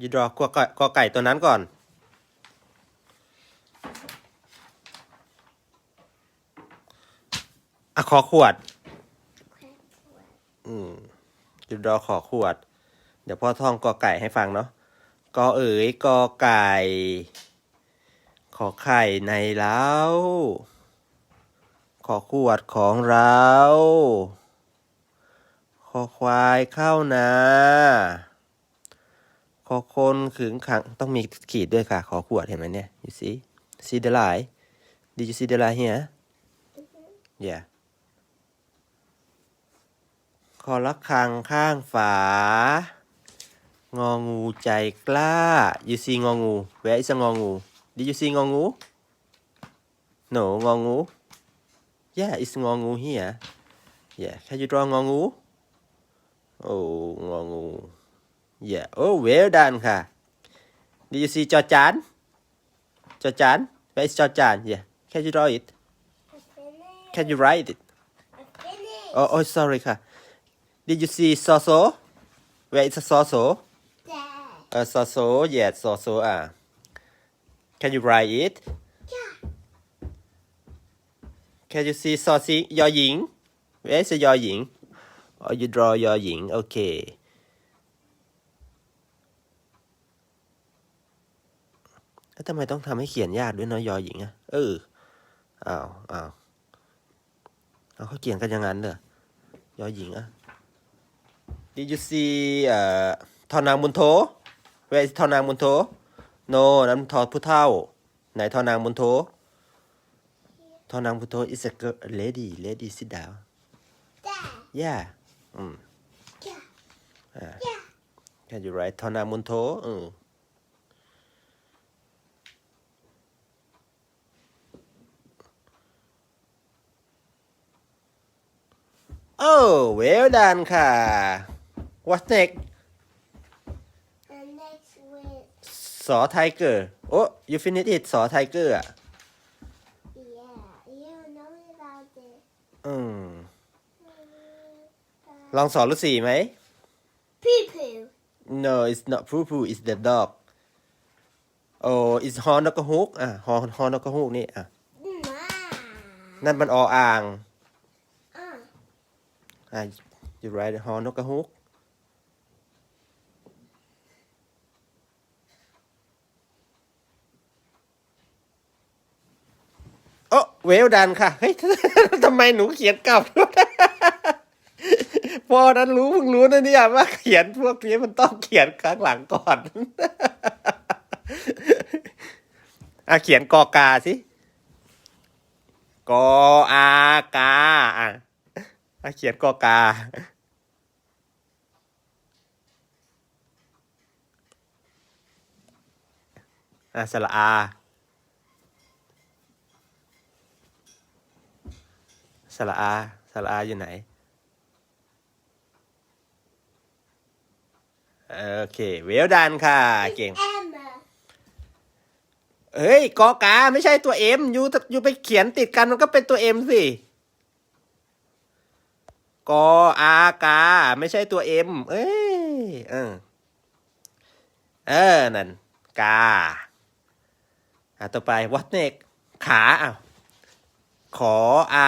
ยูดรอกไก่กอไก่ตัวนั้นก่อน อะขอขวด อืมยูดรอขอขวด เดี๋ยวพ่อท่องกอไก่ให้ฟังเนาะกอเอ๋ยกอไก่ ขอไข่ในเล้า ขอขวดของเราขอควายเข้านาข อคนขึงขังต้องมีขีดด้วยค่ะ ขอขวดเห็นไหมเนี่ย you see see the line did you see the line here yeah ขอละคังข้างฝา งองูใจกล้า you see งองู where is งองู did you see งองู no งองู yeah is งองู here yeah can you draw งองู โอ้ งองู yeah oh well done ค่ะ did you see จอจานจอจาน where is จอจาน yeah can you draw it can you write it oh oh sorry ค่ะ did you see ซอโซ where is ซอโซเออ so so yes so so อะ can you write it can you see ซอซียอหญิง where is ยอหญิง oh you draw ยอหญิง โอเค แล้วทำไมต้องทำให้เขียนยากด้วยเนาะยอหญิงอะเอออ้าวอ้าวเอาเขาเขียนกันอย่างนั้นเหรอยอหญิงอะ Did you see เอ่อทอนางบุญโท Where is ทอนางบุญโท No นั้นทอผู้เท่า ไหนทอนางบุญโททอนางบุญโท is a girl a lady lady sit down yeah อืม Can you write ทอนางบุญโทอืม Oh well done ค่ะ What's next สอไทเกอร์โอ้ you finish it สอไทเกอร์อะอืม ลองสอนฤาษีไหม No it's not poo poo it's the dog Oh it's ฮอนนกกระฮุกอะฮอนฮอนนกกระฮุกนี่อะ นั่นมันออ่าง อะ you write ฮอนนกกระฮุก โอ้เวลดันค่ะ เฮ้ยทำไมหนูเขียนกลับพอนั้นรู้เพิ่งรู้นะเนี่ยว่าเขียนพวกนี้มันต้องเขียนข้างหลังก่อนอะเขียนกอกาสิกออากาอะ เขียนกอกา อะสระอา สระอา สระอาอยู่ไหน โอเค เวลดันค่ะ เก่ง เฮ้ย กอกา ไม่ใช่ตัวเอ็มยูยูไปเขียนติดกันมันก็เป็นตัวเอ็มสิ กออากา ไม่ใช่ตัวเอ็มเอ้ยเออเออนั่นกาอะต่อไป what next ขาอ้าวขออา